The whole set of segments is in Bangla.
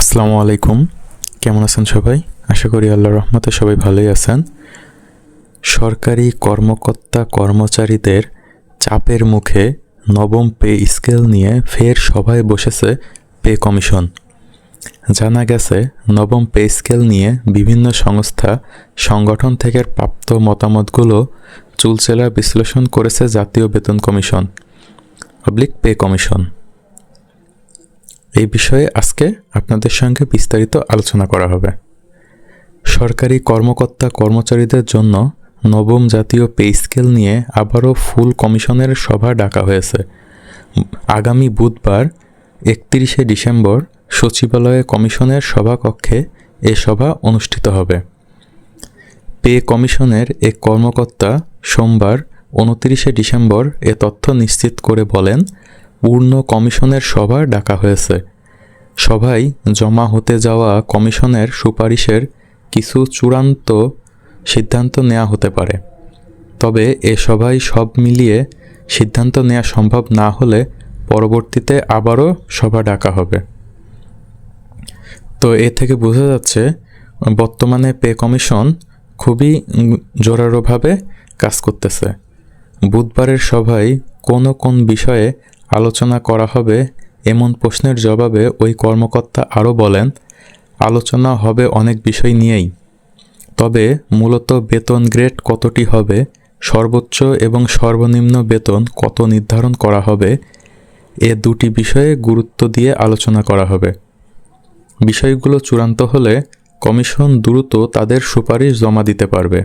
আসসালামু আলাইকুম। কেমন আছেন সবাই? আশা করি আল্লাহর রহমতে সবাই ভালোই আছেন। সরকারি কর্মকর্তা কর্মচারীদের চাপের মুখে নবম পে স্কেল নিয়ে ফের সভায় বসেছে পে কমিশন। জানা গেছে, নবম পে স্কেল নিয়ে বিভিন্ন সংস্থা, সংগঠন থেকে প্রাপ্ত মতামতগুলো চুলচেলা বিশ্লেষণ করেছে জাতীয় বেতন কমিশন, পাবলিক পে কমিশন। এই বিষয়ে আজকে আপনাদের সঙ্গে বিস্তারিত আলোচনা করা হবে। সরকারি কর্মকর্তা কর্মচারীদের জন্য নবম জাতীয় পে স্কেল নিয়ে আবারও ফুল কমিশনের সভা ডাকা হয়েছে। আগামী বুধবার একত্রিশে ডিসেম্বর সচিবালয়ে কমিশনের সভাকক্ষে এ সভা অনুষ্ঠিত হবে। পে কমিশনের এক কর্মকর্তা সোমবার উনত্রিশে ডিসেম্বর এ তথ্য নিশ্চিত করে বলেন পূর্ণ কমিশনের সভা ডাকা হয়েছে। সভায় জমা হতে যাওয়া কমিশনের সুপারিশের কিছু চূড়ান্ত সিদ্ধান্ত নেওয়া হতে পারে। তবে এ সভায় সব মিলিয়ে সিদ্ধান্ত নেওয়া সম্ভব না হলে পরবর্তীতে আবারও সভা ডাকা হবে। তো এ থেকে বোঝা যাচ্ছে বর্তমানে পে কমিশন খুবই উম, জোরালোভাবে কাজ করতেছে। বুধবারের সভায় কোন কোন বিষয়ে আলোচনা করা হবে এমন প্রশ্নের জবাবে ওই কর্মকর্তা আরও বলেন, আলোচনা হবে অনেক বিষয় নিয়েই। তবে মূলত বেতন গ্রেড কতটি হবে, সর্বোচ্চ এবং সর্বনিম্ন বেতন কত নির্ধারণ করা হবে, এ দুটি বিষয়ে গুরুত্ব দিয়ে আলোচনা করা হবে। বিষয়গুলো চূড়ান্ত হলে কমিশন দ্রুত তাদের সুপারিশ জমা দিতে পারবে।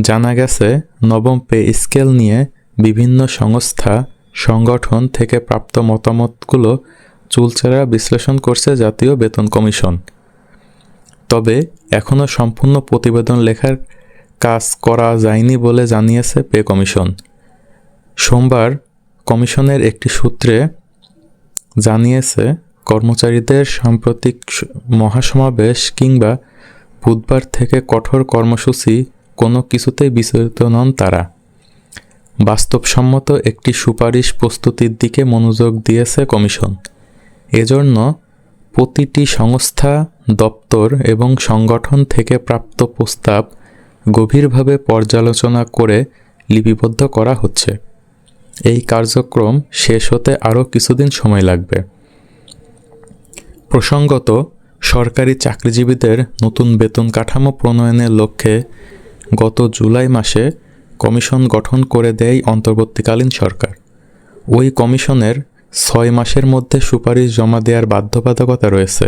জানা গেছে, নবম পে স্কেল নিয়ে বিভিন্ন সংস্থা সংগঠন থেকে প্রাপ্ত মতামতগুলো চুলচেরা বিশ্লেষণ করছে জাতীয় বেতন কমিশন। তবে এখনও সম্পূর্ণ প্রতিবেদন লেখার কাজ করা যায়নি বলে জানিয়েছে পে কমিশন। সোমবার কমিশনের একটি সূত্রে জানিয়েছে, কর্মচারীদের সাম্প্রতিক মহাসমাবেশ কিংবা বুধবার থেকে কঠোর কর্মসূচি কোনো কিছুতেই বিচলিত নন তারা। বাস্তবসম্মত একটি সুপারিশ প্রস্তুতির দিকে মনোযোগ দিয়েছে কমিশন। এজন্য প্রতিটি সংস্থা, দপ্তর এবং সংগঠন থেকে প্রাপ্ত প্রস্তাব গভীরভাবে পর্যালোচনা করে লিপিবদ্ধ করা হচ্ছে। এই কার্যক্রম শেষ হতে আরও কিছুদিন সময় লাগবে। প্রসঙ্গত, সরকারি চাকরিজীবীদের নতুন বেতন কাঠামো প্রণয়নের লক্ষ্যে গত জুলাই মাসে কমিশন গঠন করে দেয় অন্তর্বর্তীকালীন সরকার। ওই কমিশনের ছয় মাসের মধ্যে সুপারিশ জমা দেওয়ার বাধ্যবাধকতা রয়েছে।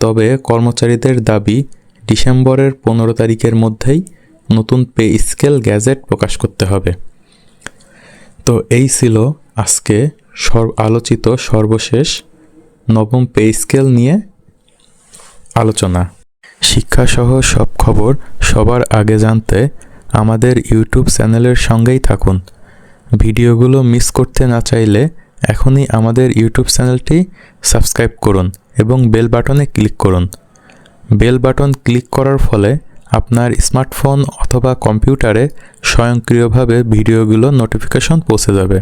তবে কর্মচারীদের দাবি, ডিসেম্বরের পনেরো তারিখের মধ্যেই নতুন পে স্কেল গ্যাজেট প্রকাশ করতে হবে। তো এই ছিল আজকে সর আলোচিত সর্বশেষ নবম পে স্কেল নিয়ে আলোচনা। শিক্ষাসহ সব খবর সবার আগে জানতে আমাদের ইউটিউব চ্যানেলের সঙ্গেই থাকুন। ভিডিওগুলো মিস করতে না চাইলে এখনই আমাদের ইউটিউব চ্যানেলটি সাবস্ক্রাইব করুন এবং বেল বাটনে ক্লিক করুন। বেল বাটন ক্লিক করার ফলে আপনার স্মার্টফোন অথবা কম্পিউটারে স্বয়ংক্রিয়ভাবে ভিডিওগুলো নোটিফিকেশন পৌঁছে যাবে।